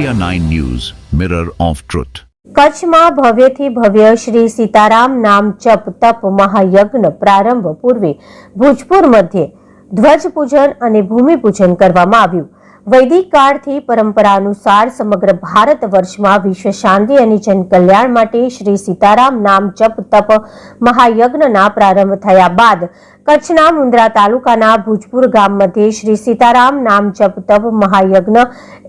India 9 News, Mirror of Truth. કચ્છમાં ભવ્યથી ભવ્ય શ્રી સીતારામ નામ જપ તપ મહાયજ્ઞ પ્રારંભ પૂર્વે ભુજપુર મધ્યે ધ્વજ પૂજન અને ભૂમિપૂજન કરવામાં આવ્યું વૈદિક કાળથી પરંપરા અનુસાર સમગ્ર ભારત વર્ષમાં વિશ્વ શાંતિ અને જનકલ્યાણ માટે શ્રી સીતારામ નામ જપ તપ મહાયજ્ઞના પ્રારંભ થયા બાદ કચ્છના મુન્દ્રા તાલુકાના ભુજપુર ગામ મધ્યે શ્રી સીતારામ નામ જપ તપ મહાયજ્ઞ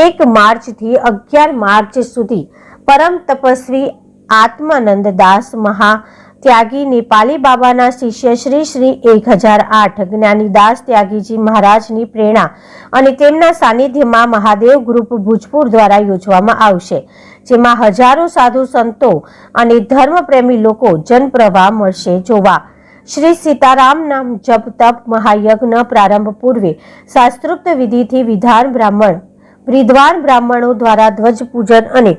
એક માર્ચથી અગિયાર માર્ચ સુધી પરમ તપસ્વી આત્માનંદ દાસ મહા ત્યાગી નેપાલી બાબાના શિષ્ય શ્રી શ્રી એક હજાર આઠ જ્ઞાનીદાસ ત્યાગીજી મહારાજની પ્રેરણા અને તેમના સાનિધ્યમાં મહાદેવ ગ્રુપ ભુજપુર દ્વારા યોજવામાં આવશે, જેમાં હજારો સાધુ સંતો અને ધર્મપ્રેમી લોકો જનપ્રવાહ મળશે જોવા. શ્રી સીતારામ નામ જપ તપ મહાયજ્ઞ પ્રારંભ પૂર્વે શાસ્ત્રોક્ત વિધિથી વિધાન બ્રાહ્મણ, વિદ્વાન બ્રાહ્મણો દ્વારા ધ્વજ પૂજન અને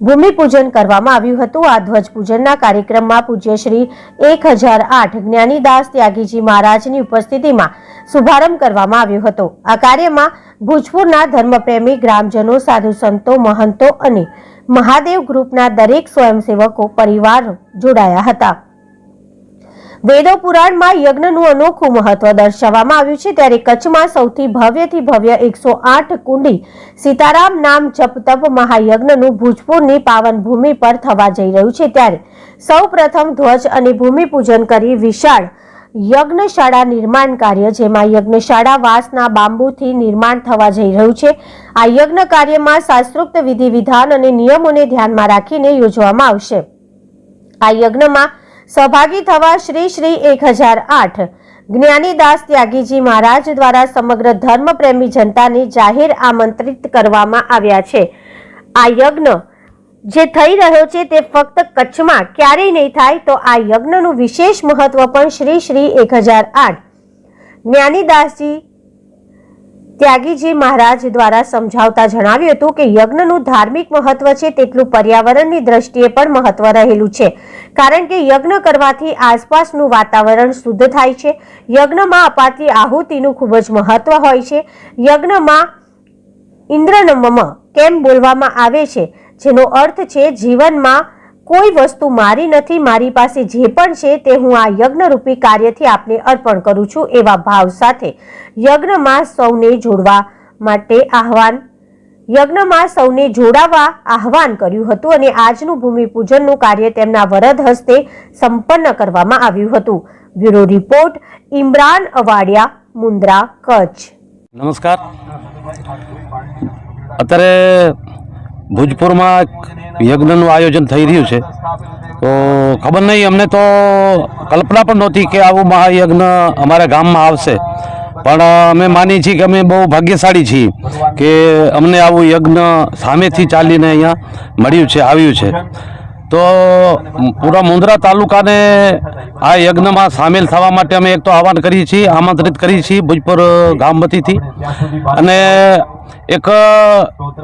ભૂમિપૂજન કરવામાં આવ્યું હતું. આ ધ્વજ પૂજનના કાર્યક્રમમાં પૂજ્ય શ્રી એક હજાર આઠ જ્ઞાનીદાસ ત્યાગીજી મહારાજની ઉપસ્થિતિમાં શુભારંભ કરવામાં આવ્યો હતો. આ કાર્યમાં ભુજપુરના ધર્મપ્રેમી ગ્રામજનો, સાધુ સંતો, મહંતો અને મહાદેવ ગ્રુપના દરેક સ્વયંસેવકો, પરિવાર જોડાયા હતા. વેદો પુરાણમાં યજ્ઞનું અનોખું મહત્વ દર્શાવવામાં આવ્યું છે. ત્યારે કચ્છમાં સૌથી ભવ્યથી ભવ્ય એકસો આઠ કુંડી સીતારામ નામ જપ તપ મહાયજ્ઞનું ભુજપુરની પાવન ભૂમિ પર થવા જઈ રહ્યું છે. ત્યારે સૌ પ્રથમ ધ્વજ અને ભૂમિપૂજન કરી વિશાળ યજ્ઞશાળા નિર્માણ કાર્ય, જેમાં યજ્ઞશાળા વાંસના બાંબુથી નિર્માણ થવા જઈ રહ્યું છે. આ યજ્ઞ કાર્યમાં શાસ્ત્રોક્ત વિધિ વિધાન અને નિયમોને ધ્યાનમાં રાખીને યોજવામાં આવશે. આ યજ્ઞમાં સહભાગી થવા શ્રી શ્રી એક હજાર આઠ. જ્ઞાનીદાસ ત્યાગીજી મહારાજ દ્વારા સમગ્ર ધર્મ પ્રેમી જનતાને જાહેર આમંત્રિત કરવામાં આવ્યા છે. આ યજ્ઞ જે થઈ રહ્યો છે તે ફક્ત કચ્છમાં ક્યારેય નહીં થાય તો આ યજ્ઞનું વિશેષ મહત્વ પણ શ્રી શ્રી એક હજાર આઠ. જ્ઞાનીદાસજી ત્યાગીજી મહારાજ દ્વારા સમજાવતા જણાવ્યું હતું કે યજ્ઞનું ધાર્મિક મહત્વ છે તેટલું પર્યાવરણની દ્રષ્ટિએ પણ મહત્વ રહેલું છે. કારણ કે યજ્ઞ કરવાથી આસપાસનું વાતાવરણ શુદ્ધ થાય છે. યજ્ઞમાં અપાતી આહુતિનું ખૂબ જ મહત્વ હોય છે. યજ્ઞમાં ઇન્દ્રનમમ કેમ બોલવામાં આવે છે? જેનો અર્થ છે જીવનમાં કોઈ વસ્તુ મારી નથી, મારી પાસે જે પણ છે તે હું આ યજ્ઞરૂપી કાર્યથી આપને અર્પણ કરું છું એવા ભાવ સાથે યજ્ઞમાં સૌને જોડવા માટે આહવાન. યજ્ઞમાં સૌને જોડાવા આહવાન કર્યું હતું અને આજનું ભૂમિપૂજનનું કાર્ય તેમના વરદ હસ્તે સંપન્ન કરવામાં આવ્યું હતું. Bureau report, Imran Avadiya, Mundra, Kutch. નમસ્કાર. અત્યારે ભુજપુરમાં યજ્ઞનું આયોજન થઈ રહ્યું છે. તો ખબર નહીં, અમને તો કલ્પના પણ નહોતી કે આવું મહાયજ્ઞ અમારા ગામમાં આવશે. પણ અમે માની છીએ કે અમે બહુ ભાગ્યશાળી છીએ કે અમને આવું યજ્ઞ સામેથી ચાલીને અહીંયા મળ્યું છે, આવ્યું છે. તો પૂરા મુંદ્રા તાલુકાને આ યજ્ઞમાં સામેલ થવા માટે અમે એક તો આહવાન કરીએ છીએ, આમંત્રિત કરીએ છીએ ભુજપુર ગામ અને એક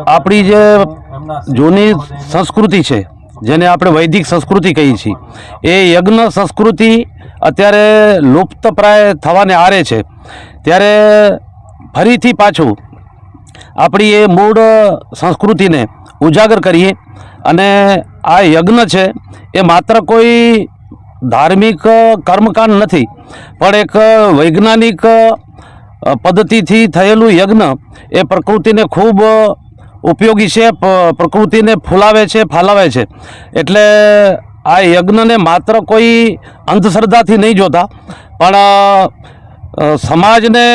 આપણી જે જૂની સંસ્કૃતિ છે જેને આપણે વૈદિક સંસ્કૃતિ કહીએ છીએ. એ યજ્ઞ સંસ્કૃતિ અત્યારે લુપ્તપ્રાય થવાને આરે છે. ત્યારે ફરીથી પાછું આપણી એ મૂળ સંસ્કૃતિને ઉજાગર કરીએ અને આ યજ્ઞ છે એ માત્ર કોઈ ધાર્મિક કર્મકાંડ નથી પણ એક વૈજ્ઞાનિક પદ્ધતિથી થયેલું યજ્ઞ એ પ્રકૃતિને ખૂબ ઉપયોગી છે પ્રકૃતિને ફૂલાવે છે, ફાલાવે છે. એટલે આ યજ્ઞને માત્ર કોઈ અંધશ્રદ્ધાથી નહીં જોતા, પણ સમાજને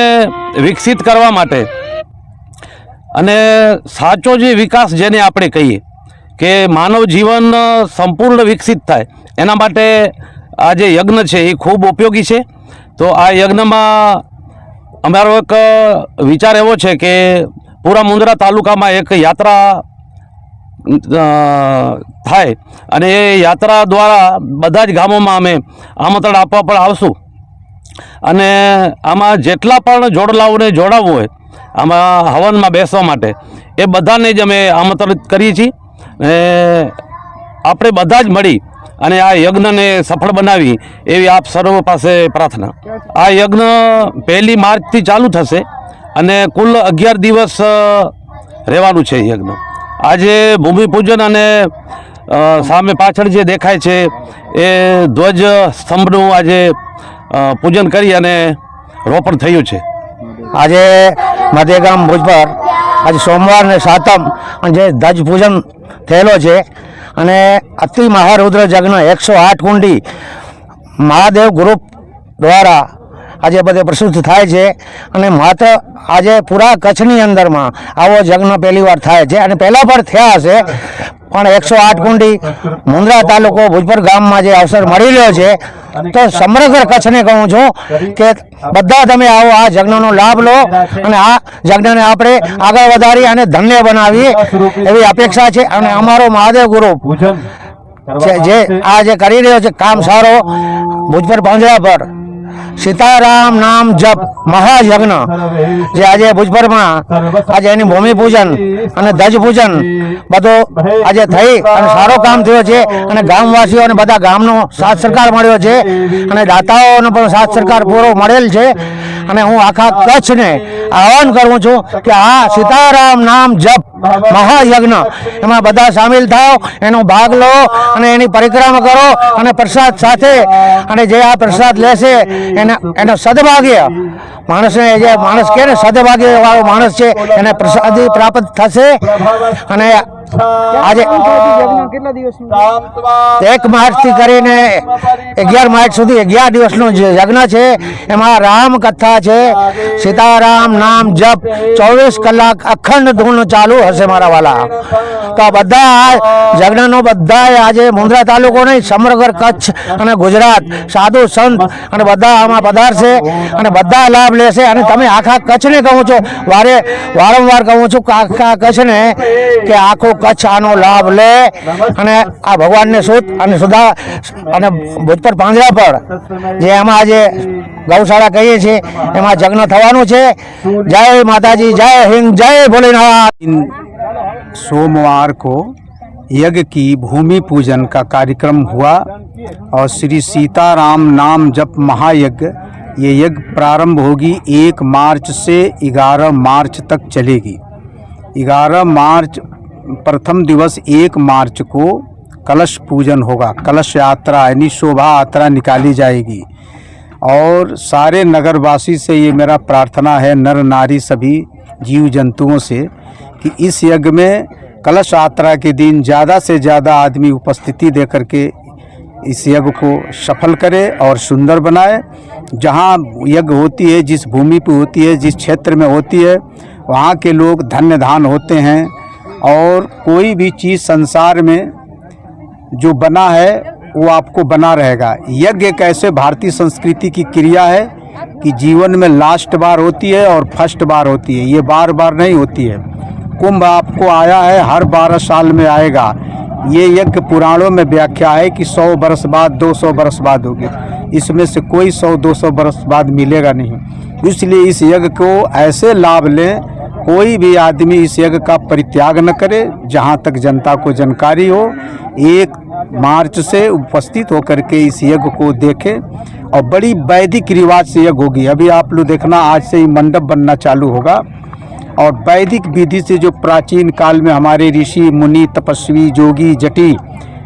વિકસિત કરવા માટે અને સાચો જે વિકાસ જેને આપણે કહીએ કે માનવ જીવન સંપૂર્ણ વિકસિત થાય, એના માટે આ જે યજ્ઞ છે એ ખૂબ ઉપયોગી છે. તો આ યજ્ઞમાં અમારો એક વિચાર એવો છે કે પૂરા મુન્દ્રા તાલુકામાં એક યાત્રા થાય અને એ યાત્રા દ્વારા બધા જ ગામોમાં અમે આમંત્રણ આપવા પણ આવશું. અને આમાં જેટલા પણ જોડલાઓને જોડાવવું હોય, આમાં હવનમાં બેસવા માટે, એ બધાને જ અમે આમંત્રિત કરીએ છીએ. આપણે બધા જ મળી અને આ યજ્ઞને સફળ બનાવી એવી આપ સર્વ પાસે પ્રાર્થના. આ યજ્ઞ પહેલી માર્ચથી ચાલુ થશે. અને કુલ અગિયાર દિવસ રહેવાનું છે યજ્ઞ આજે ભૂમિપૂજન અને સામે પાછળ જે દેખાય છે, એ ધ્વજ સ્તંભનું આજે પૂજન કરી અને રોપણ થયું છે. આજે મધ્યગામ ભુજ પર આજે સોમવાર ને સાતમ અને જે ધ્વજ પૂજન થયેલો છે અને અતિ મહારુદ્ર જગ્ન એકસો આઠ કુંડી મહાદેવ ગ્રુપ દ્વારા આજે બધે પ્રસિદ્ધ થાય છે. અને માત્ર આજે પૂરા કચ્છની અંદરમાં આવો જગ્ન પહેલી વાર થાય છે. અને પહેલાં પણ થયા હશે, પણ એકસો આઠ કુંડી મુંદ્રા તાલુકો ભુજપર ગામમાં જે અવસર મળી રહ્યો છે, તો સમગ્ર કચ્છને કહું છું કે બધા તમે આવો, આ જગ્નનો લાભ લો અને આ જગ્નને આપણે આગળ વધારી અને ધન્ય બનાવીએ એવી અપેક્ષા છે. અને અમારો મહાદેવ ગુરુ જે આ જે કરી રહ્યો છે, કામ સારો ભુજપર પાંજરા પર સીતારામ નામ જપ મહાયજ્ઞ, જે આજે ભુજભરમાં આજે એની ભૂમિ પૂજન અને ધજ પૂજન બધો આજે થઈ અને સારો કામ થયો છે અને ગામવાસીઓ અને બધા ગામનો સાથ સરકાર મળ્યો છે અને દાતાઓનો પણ સાથ સરકાર પૂરો મળેલ છે. અને હું આખા કચ્છને આહવાન કરું છું કે આ સીતારામ નામ જપ મહાયજ્ઞ. એમાં બધા સામેલ થાવ એનો ભાગ લો અને એની પરિક્રમા કરો અને પ્રસાદ સાથે અને જે આ પ્રસાદ લેશે એને એનો સદભાગ્ય. માણસને જે માણસ કે ને સદભાગ્ય વાળો માણસ છે એને પ્રસાદી પ્રાપ્ત થશે અને આજે એક માર્ચથી કરીને અગિયાર માર્ચ સુધી અગિયાર દિવસનો યજ્ઞ છે. એમાં રામ કથા છે. સીતારામ નામ જપ. ચોવીસ કલાક અખંડ ધૂન ચાલુ હશે મારા વાલા. તો બધા યજ્ઞનો બધા આજે મુંદ્રા તાલુકો નહીં સમગ્ર કચ્છ અને ગુજરાત. સાધુ સંત અને બધા આમાં પધારશે અને બધા લાભ લેશે. અને તમે આખા કચ્છને કહું છો. વારે વારંવાર કહું છું કે આખા કચ્છને કે આખો કચ્છ આનો લાભ લે અને આ ભગવાનને સુત અને સુધા અને ભૂતપર પાંજરા પર જે એમાં આજે ગૌશાળા કહીએ છીએ એમાં જગ્ન થવાનું છે જય માતાજી જય હિન્દ જય ભોલેનાથ सोमवार को यज्ञ की भूमि पूजन का कार्यक्रम हुआ और श्री सीताराम नाम जप महायज्ञ ये यज्ञ प्रारंभ होगी एक मार्च से 11 मार्च तक चलेगी 11 मार्च प्रथम दिवस एक मार्च को कलश पूजन होगा। कलश यात्रा, यानी शोभा यात्रा निकाली जाएगी। और सारे नगरवासी से ये मेरा प्रार्थना है, नर नारी सभी जीव जंतुओं से, कि इस यज्ञ में कलश यात्रा के दिन ज़्यादा से ज़्यादा आदमी उपस्थिति दे करके इस यज्ञ को सफल करे और सुंदर बनाए। जहाँ यज्ञ होती है, जिस भूमि पर होती है, जिस क्षेत्र में होती है, वहाँ के लोग धन्य धान होते हैं। और कोई भी चीज़ संसार में जो बना है, वो आपको बना रहेगा। यज्ञ एक ऐसे भारतीय संस्कृति की क्रिया है कि जीवन में लास्ट बार होती है और फ़र्स्ट बार होती है। ये बार बार नहीं होती है। कुंभ आपको आया है, हर बारह साल में आएगा। ये यज्ञ पुराणों में व्याख्या है कि सौ बरस बाद, दो सौ बरस बाद होगी। इसमें से कोई सौ, दो सौ बरस बाद मिलेगा नहीं। इसलिए इस यज्ञ को ऐसे लाभ लें कोई भी आदमी इस यज्ञ का परित्याग न करे, जहाँ तक जनता को जानकारी हो, एक मार्च से उपस्थित होकर के इस यज्ञ को देखें। और बड़ी वैदिक रिवाज से यज्ञ होगी। अभी आप लोग देखना, आज से ही मंडप बनना चालू होगा। और वैदिक विधि से जो प्राचीन काल में हमारे ऋषि, मुनि, तपस्वी, जोगी, जटी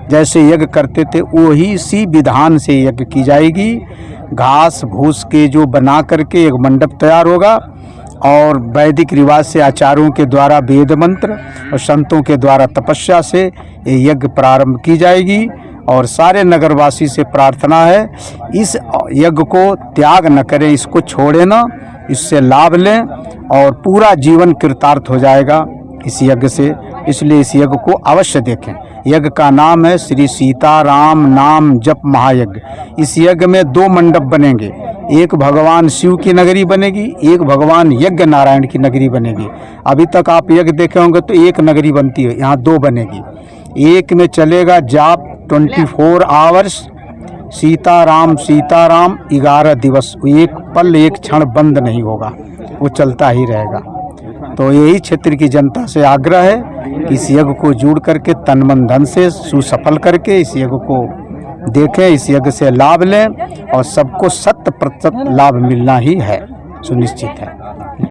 जैसे यज्ञ करते थे, वही इसी विधान से यज्ञ की जाएगी। घास भूस के जो बना करके एक मंडप तैयार होगा। और वैदिक रिवाज से आचार्यों के द्वारा वेद मंत्र और संतों के द्वारा तपस्या से ये यज्ञ प्रारंभ की जाएगी और सारे नगरवासी से प्रार्थना है, इस यज्ञ को त्याग न करें, इसको छोड़े ना, इससे लाभ लें और पूरा जीवन कृतार्थ हो जाएगा इस यज्ञ से। इसलिए इस यज्ञ को अवश्य देखें। यज्ञ का नाम है श्री सीताराम नाम जप महायज्ञ। इस यज्ञ में दो मंडप बनेंगे। एक भगवान शिव की नगरी बनेगी, एक भगवान यज्ञ नारायण की नगरी बनेगी। अभी तक आप यज्ञ देखे होंगे तो एक नगरी बनती है, यहाँ दो बनेगी। एक में चलेगा जाप twenty four hours, Sitaram Sitaram ग्यारह दिवस। एक पल, एक क्षण बंद नहीं होगा, वो चलता ही रहेगा। तो यही क्षेत्र की जनता से आग्रह है कि इस यज्ञ को जुड़ करके तन मन धन से सुसफल करके इस यज्ञ को देखें इस यज्ञ से लाभ लें और सबको शत प्रतिशत लाभ मिलना ही है सुनिश्चित है